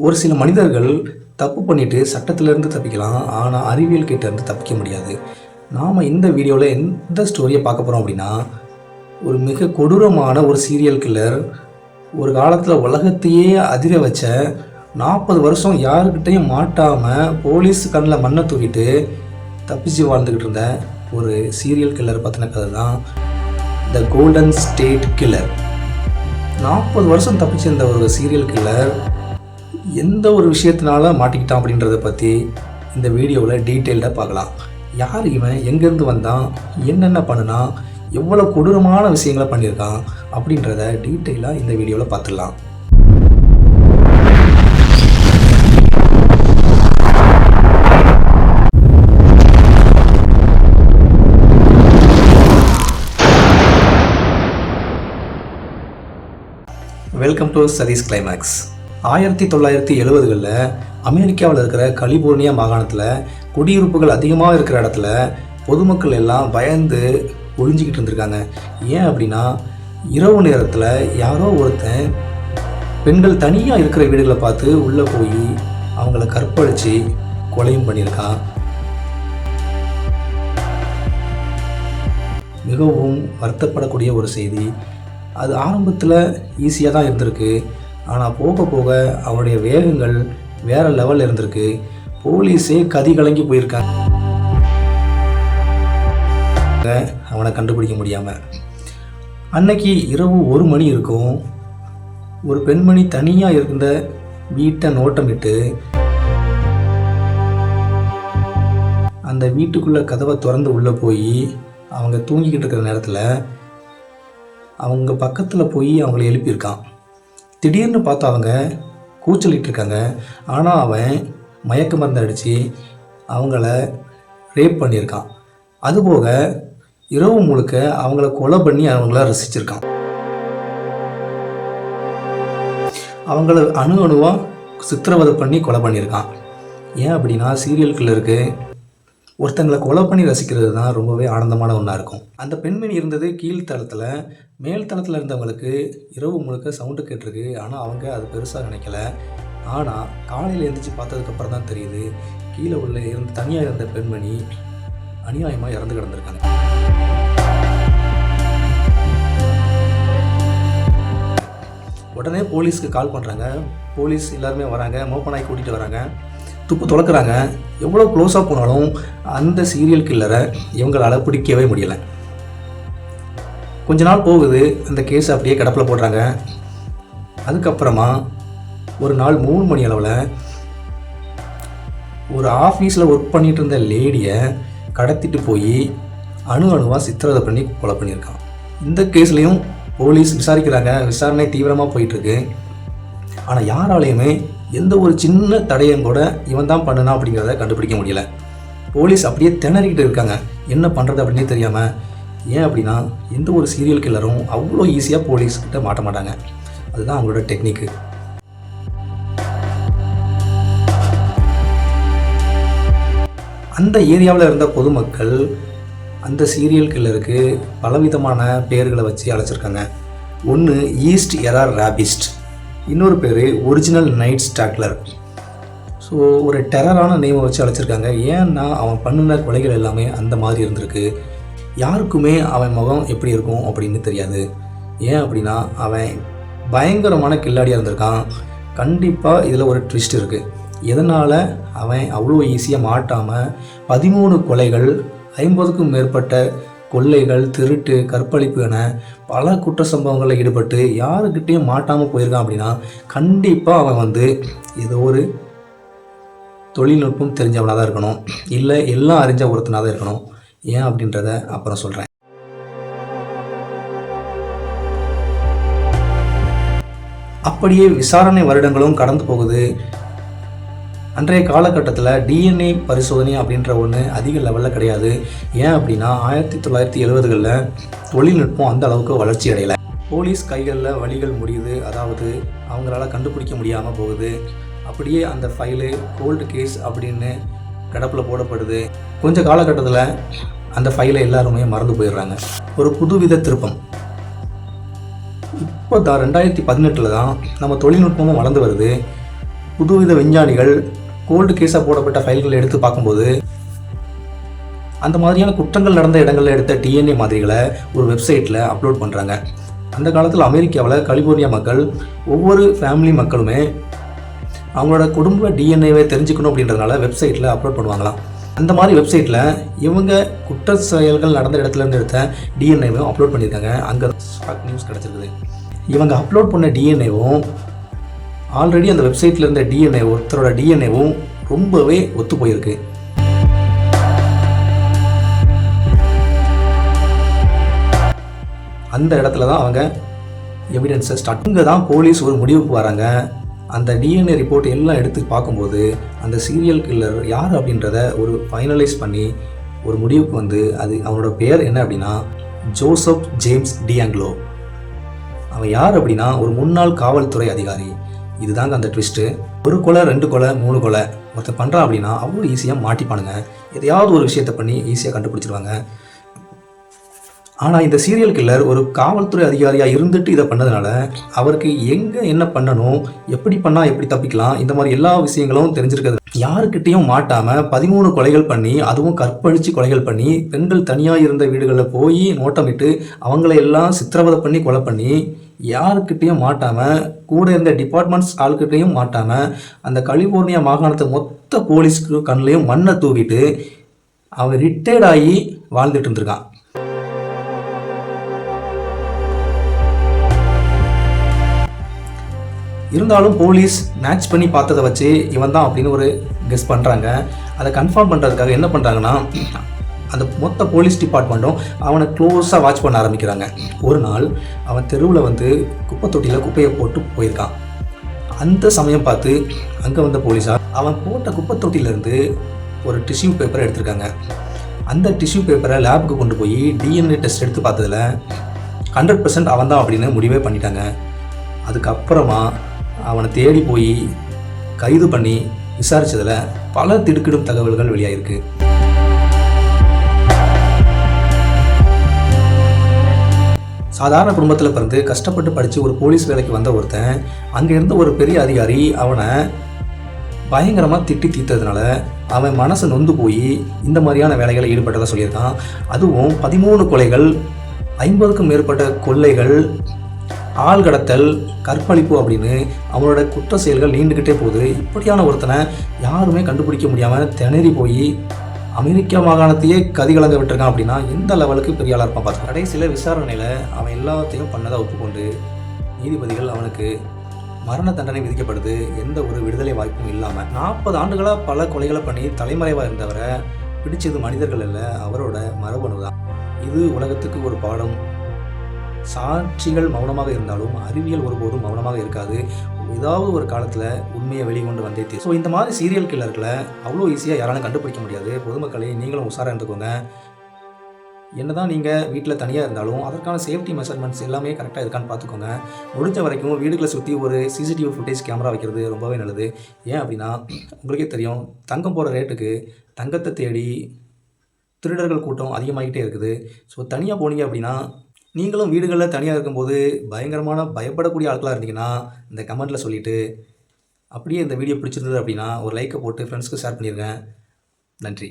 ஒரு சில மனிதர்கள் தப்பு பண்ணிட்டு சட்டத்திலேருந்து தப்பிக்கலாம் ஆனால் அறிவியல் கிட்டேருந்து தப்பிக்க முடியாது. நாம் இந்த வீடியோவில் எந்த ஸ்டோரியை பார்க்க போகிறோம் அப்படின்னா ஒரு மிக கொடூரமான ஒரு சீரியல் கில்லர் ஒரு காலத்தில் உலகத்தையே அதிர வச்ச நாற்பது வருஷம் யாருக்கிட்டையும் மாட்டாமல் போலீஸ் கண்ணில் மண்ணை தூக்கிட்டு தப்பிச்சு வாழ்ந்துக்கிட்டு இருந்த ஒரு சீரியல் கில்லர் பற்றின கதை தான் த கோல்டன் ஸ்டேட் கில்லர் நாற்பது வருஷம் தப்பிச்சிருந்த ஒரு சீரியல் கில்லர் எந்த ஒரு விஷயத்தினால மாட்டிக்கிட்டான் அப்படின்றத பற்றி இந்த வீடியோவில் டீட்டெயில்டாக பார்க்கலாம். யார் இவன்? எங்கேருந்து வந்தான்? என்னென்ன பண்ணுனான்? எவ்வளோ கொடூரமான விஷயங்களை பண்ணியிருக்கான்? அப்படின்றத டீட்டெயிலாக இந்த வீடியோவில் பார்த்துடலாம். வெல்கம் டு சதீஸ் கிளைமேக்ஸ் ஆயிரத்தி தொள்ளாயிரத்தி எழுபதுகளில் அமெரிக்காவில் இருக்கிற கலிபோர்னியா மாகாணத்தில் குடியிருப்புகள் அதிகமாக இருக்கிற இடத்துல பொதுமக்கள் எல்லாம் பயந்து ஒழிஞ்சிக்கிட்டு இருந்திருக்காங்க. ஏன் அப்படின்னா இரவு நேரத்தில் யாரோ ஒருத்தன் பெண்கள் தனியாக இருக்கிற வீடுகளை பார்த்து உள்ளே போய் அவங்கள கற்பழித்து கொலையும் பண்ணியிருக்கான். மிகவும் வருத்தப்படக்கூடிய ஒரு செய்தி. அது ஆரம்பத்தில் ஈஸியாக தான் இருந்திருக்கு. ஆனால் போக போக அவனுடைய வேகங்கள் வேற லெவலில் இருந்திருக்கு. போலீஸே கதி கலங்கி போயிருக்காங்க. அவனை கண்டுபிடிக்க முடியாமல் அன்னைக்கு இரவு ஒரு மணி இருக்கும். ஒரு பெண்மணி தனியாக இருந்த வீட்டை நோட்டமிட்டு அந்த வீட்டுக்குள்ளே கதவை திறந்து உள்ளே போய் அவங்க தூங்கிக்கிட்டு இருக்கிற நேரத்தில் அவங்க பக்கத்தில் போய் அவங்கள எழுப்பியிருக்கான். திடீர்னு பார்த்தா அவங்க கூச்சலிட்டு இருக்காங்க ஆனால் அவன் மயக்க மருந்து அடித்து அவங்கள ரேப் பண்ணியிருக்கான். அதுபோக இரவு முழுக்க அவங்கள கொலை பண்ணி அவங்கள ரசிச்சிருக்கான். அவங்கள அணு அணுவாக சித்திரவதை பண்ணி கொலை பண்ணியிருக்கான். ஏன் அப்படின்னா சீரியல் கில்லருக்கு ஒருத்தங்களை கொலை பண்ணி ரசிக்கிறது தான் ரொம்பவே ஆனந்தமான ஒன்றா இருக்கும். அந்த பெண்மணி இருந்தது கீழ்த்தளத்தில் மேல் தளத்தில் இருந்தவங்களுக்கு இரவு முழுக்க சவுண்டு கேட்டிருக்கு. ஆனால் அவங்க அது பெருசாக நினைக்கல. ஆனால் காலையில் எழுந்திரிச்சு பார்த்ததுக்கப்புறம் தான் தெரியுது கீழே உள்ள இருந்து தனியாக இருந்த பெண்மணி அநியாயமாக இறந்து கிடந்திருக்காங்க. உடனே போலீஸ்க்கு கால் பண்ணுறாங்க போலீஸ் எல்லாருமே வராங்க. மோப்பனாய் கூட்டிகிட்டு வராங்க. துப்பு துளக்குறாங்க. எவ்வளோ க்ளோஸாக போனாலும் அந்த சீரியல் கில்லரை இவங்களால் பிடிக்கவே முடியலை. கொஞ்ச நாள் போகுது அந்த கேஸ் அப்படியே கிடப்பில் போடுறாங்க. அதுக்கப்புறமா ஒரு நாள் மூணு மணி அளவில் ஒரு ஆஃபீஸில் ஒர்க் பண்ணிட்டு இருந்த லேடியை கடத்திட்டு போய் அணு அணுவாக சித்திரவதை பண்ணி கொலை பண்ணியிருக்கான். இந்த கேஸ்லேயும் போலீஸ் விசாரிக்கிறாங்க. விசாரணை தீவிரமாக போயிட்டுருக்கு ஆனால் யாராலையுமே எந்த ஒரு சின்ன தடையும் கூட இவன் தான் பண்ணனா அப்படிங்கிறத கண்டுபிடிக்க முடியல. போலீஸ் அப்படியே திணறிக்கிட்டு இருக்காங்க. என்ன பண்ணுறது அப்படின்னே தெரியாமல் ஏன் அப்படின்னா எந்த ஒரு சீரியல் கில்லரும் அவ்வளோ ஈஸியாக போலீஸ்கிட்ட மாட்ட மாட்டாங்க. அதுதான் அவங்களோட டெக்னிக்கு அந்த ஏரியாவில் இருந்த பொதுமக்கள் அந்த சீரியல் கில்லருக்கு பலவிதமான பெயர்களை வச்சு அழைச்சிருக்காங்க. ஒன்று ஈஸ்ட் எரார் ராபிஸ்ட் இன்னொரு பேர் ஒரிஜினல் நைட் ஸ்டாக்லர் ஸோ ஒரு டெரரான நேமை வச்சு அழைச்சிருக்காங்க. ஏன்னா அவன் பண்ணின கொலைகள் எல்லாமே அந்த மாதிரி இருந்திருக்கு. யாருக்குமே அவன் முகம் எப்படி இருக்கும் அப்படின்னு தெரியாது. ஏன் அப்படின்னா அவன் பயங்கரமான கில்லாடியாக இருந்திருக்கான். கண்டிப்பாக இதில் ஒரு ட்விஸ்ட் இருக்குது எதனால் அவன் அவ்வளோ ஈஸியாக மாட்டாமல் பதிமூணு கொலைகள் ஐம்பதுக்கும் மேற்பட்ட கொள்ளைகள் திருட்டு கற்பழிப்பு என பல குற்ற சம்பவங்களில் ஈடுபட்டு யாருக்கிட்டேயும் மாட்டாமல் போயிருக்கான் அப்படின்னா கண்டிப்பாக அவன் வந்து ஏதோ ஒரு தொழில்நுட்பம் தெரிஞ்சவனாக தான் இருக்கணும். இல்லை எல்லாம் அறிஞ்ச ஒருத்தனாக தான் இருக்கணும். ஏன் அப்படின்றத அப்புறம் சொல்கிறேன் அப்படியே விசாரணை வருடங்களும் கடந்து போகுது. அன்றைய காலகட்டத்தில் டிஎன்ஏ பரிசோதனை அப்படின்ற ஒன்று அதிக லெவலில் கிடையாது. ஏன் அப்படின்னா ஆயிரத்தி தொள்ளாயிரத்தி எழுபதுகளில் தொழில்நுட்பம் அந்த அளவுக்கு வளர்ச்சி அடையலை. போலீஸ் கைகளில் வழிகள் முடியுது. அதாவது அவங்களால கண்டுபிடிக்க முடியாமல் போகுது. அப்படியே அந்த ஃபைலு கோல்டு கேஸ் அப்படின்னு கிடப்பில் போடப்படுது. கொஞ்ச காலகட்டத்தில் அந்த ஃபைலை எல்லாருமே மறந்து போயிடுறாங்க. ஒரு புதுவித திருப்பம். இப்போ தான் ரெண்டாயிரத்தி பதினெட்டில் தான் நம்ம தொழில்நுட்பமும் வளர்ந்து வருது. புதுவித விஞ்ஞானிகள் கோல்டு கேஸாக போடப்பட்ட ஃபைல்கள் எடுத்து பார்க்கும்போது அந்த மாதிரியான குற்றங்கள் நடந்த இடங்களில் எடுத்த டிஎன்ஏ மாதிரிகளை ஒரு வெப்சைட்டில் அப்லோட் பண்ணுறாங்க அந்த காலத்தில் அமெரிக்காவில் கலிபோர்னியா மக்கள் ஒவ்வொரு ஃபேமிலி மக்களுமே அவங்களோட குடும்ப டிஎன்ஏவை தெரிஞ்சுக்கணும் அப்படின்றதுனால வெப்சைட்டில் அப்லோட் பண்ணுவாங்களாம். அந்த மாதிரி வெப்சைட்டில் இவங்க குற்ற செயல்கள் நடந்த இடத்துலேருந்து எடுத்த டிஎன்ஏவும் அப்லோட் பண்ணியிருக்காங்க. அங்கே ஷாக் நியூஸ் கிடச்சிருக்குது. இவங்க அப்லோட் பண்ண டிஎன்ஏவும் ஆல்ரெடி அந்த வெப்சைட்டில் இருந்த டிஎன்ஏ ஒருத்தரோட டிஎன்ஏவும் ரொம்பவே ஒத்து போயிருக்கு. அந்த இடத்துல தான் அவங்க எவிடன்ஸை ஸ்டார்ட் இங்கே தான் போலீஸ் ஒரு முடிவுக்கு வராங்க. அந்த டிஎன்ஏ ரிப்போர்ட் எல்லாம் எடுத்து பார்க்கும்போது அந்த சீரியல் கில்லர் யார் அப்படின்றத ஒரு ஃபைனலைஸ் பண்ணி ஒரு முடிவுக்கு வந்து அது அவனோட பேர் என்ன அப்படின்னா ஜோசப் ஜேம்ஸ் டியாங்லோ அவன் யார் அப்படின்னா ஒரு முன்னாள் காவல்துறை அதிகாரி. இதுதாங்க அந்த ட்விஸ்ட்டு ஒரு கொலை ரெண்டு கொலை மூணு கொலை. ஒருத்தர் பண்ணுறான் அப்படின்னா அவ்வளோ ஈஸியாக மாட்டிப்பானுங்க. எதையாவது ஒரு விஷயத்தை பண்ணி ஈஸியாக கண்டுபிடிச்சிருவாங்க. ஆனால் இந்த சீரியல் கில்லர் ஒரு காவல்துறை அதிகாரியாக இருந்துட்டு இதை பண்ணதுனால அவருக்கு எங்கே என்ன பண்ணணும் எப்படி பண்ணால் எப்படி தப்பிக்கலாம் இந்த மாதிரி எல்லா விஷயங்களும் தெரிஞ்சிருக்கிறது. யாருக்கிட்டேயும் மாட்டாமல் பதிமூணு கொலைகள் பண்ணி அதுவும் கற்பழித்து கொலைகள் பண்ணி பெண்கள் தனியாக இருந்த வீடுகளில் போய் நோட்டமிட்டு அவங்கள எல்லாம் சித்திரவதை பண்ணி கொலை பண்ணி யாருக்கிட்டேயும் மாட்டாமல் கூட இருந்த டிபார்ட்மெண்ட்ஸ் ஆள்கிட்டையும் மாட்டாமல் அந்த கலிபோர்னியா மாகாணத்தை மொத்த போலீஸ்க்கு கண்ணிலையும் மண்ணை தூக்கிட்டு அவன் ரிட்டையர்ட் ஆகி வாழ்ந்துட்டு இருந்திருக்கான். இருந்தாலும் போலீஸ் மேட்ச் பண்ணி பார்த்ததை வச்சு இவன் தான் அப்படின்னு ஒரு கெஸ் பண்ணுறாங்க அதை கன்ஃபார்ம் பண்ணுறதுக்காக என்ன பண்ணுறாங்கன்னா அந்த மொத்த போலீஸ் டிபார்ட்மெண்ட்டும் அவனை க்ளோஸாக வாட்ச் பண்ண ஆரம்பிக்கிறாங்க. ஒரு நாள் அவன் தெருவில் வந்து குப்பை தொட்டியில் குப்பையை போட்டு போயிருக்கான். அந்த சமயம் பார்த்து அங்கே வந்த போலீஸார் அவன் போட்ட குப்பை தொட்டியிலேருந்து ஒரு டிஷ்யூ பேப்பரை எடுத்திருக்காங்க. அந்த டிஷ்யூ பேப்பரை லேபுக்கு கொண்டு போய் டிஎன்ஏ டெஸ்ட் எடுத்து பார்த்ததில் ஹண்ட்ரட் பர்சன்ட் அவன் தான் அப்படின்னு முடிவே பண்ணிட்டாங்க. அதுக்கப்புறமா அவனை தேடி போய் கைது பண்ணி விசாரித்ததில் பல திடுக்கிடும் தகவல்கள் வெளியாகிருக்கு சாதாரண குடும்பத்தில் பிறந்து கஷ்டப்பட்டு படித்து ஒரு போலீஸ் வேலைக்கு வந்த ஒருத்தன் அங்கே இருந்த ஒரு பெரிய அதிகாரி அவனை பயங்கரமாக திட்டி தீர்த்ததுனால அவன் மனசு நொந்து போய் இந்த மாதிரியான வேலைகளை ஈடுபட்டதாக சொல்லியிருக்கான். அதுவும் பதிமூணு கொலைகள் ஐம்பதுக்கும் மேற்பட்ட கொள்ளைகள் ஆள் கடத்தல் கற்பழிப்பு அப்படின்னு அவனோட குற்ற செயல்கள் நீண்டுக்கிட்டே போகுது. இப்படியான ஒருத்தனை யாருமே கண்டுபிடிக்க முடியாமல் திணறி போய் அமெரிக்க மாகாணத்தையே கதிகலங்க விட்டுருக்கான் அப்படின்னா எந்த லெவலுக்கு பெரிய ஆளாக இருப்பான் பார்த்து கடைசியில் விசாரணையில் அவன் எல்லாத்தையும் பண்ணதாக ஒப்புக்கொண்டு நீதிபதிகள் அவனுக்கு மரண தண்டனை விதிக்கப்படுது. எந்த ஒரு விடுதலை வாய்ப்பும் இல்லாமல் நாற்பது ஆண்டுகளாக பல கொலைகளை பண்ணி தலைமறைவாக இருந்தவரை பிடிச்சது மனிதர்கள் இல்லை அவரோட மரபணு தான் இது உலகத்துக்கு ஒரு பாடம். சாட்சிகள் மௌனமாக இருந்தாலும் அறிவியல் ஒருபோதும் மௌனமாக இருக்காது. ஏதாவது ஒரு காலத்தில் உண்மையை வெளிக்கொண்டு வந்தே தீரும் ஸோ இந்த மாதிரி சீரியல் கில்லர்களை அவ்வளோ ஈஸியாக யாராலும் கண்டுபிடிக்க முடியாது. பொதுமக்களே நீங்களும் உஷாராக இருந்துக்கோங்க. என்னதான் நீங்கள் வீட்டில் தனியாக இருந்தாலும் அதற்கான சேஃப்டி மெஷர்மெண்ட்ஸ் எல்லாமே கரெக்டாக இருக்கான்னு பார்த்துக்கோங்க முடிஞ்ச வரைக்கும் வீடுகளை சுற்றி ஒரு சிசிடிவி ஃபுட்டேஜ் கேமரா வைக்கிறது ரொம்பவே நல்லது. ஏன் அப்படின்னா உங்களுக்கே தெரியும் தங்கம் போகிற ரேட்டுக்கு தங்கத்தை தேடி திருடர்கள் கூட்டம் அதிகமாகிட்டே இருக்குது. ஸோ தனியாக போனீங்க அப்படின்னா நீங்களும் வீடுகளில் தனியாக இருக்கும்போது பயங்கரமான பயப்படக்கூடிய ஆட்களாக இருந்தீங்கன்னா இந்த கமெண்ட்டில் சொல்லிவிட்டு அப்படியே இந்த வீடியோ பிடிச்சிருந்தது அப்படின்னா ஒரு லைக்கை போட்டு ஃப்ரெண்ட்ஸ்க்கு ஷேர் பண்ணிடுங்க நன்றி.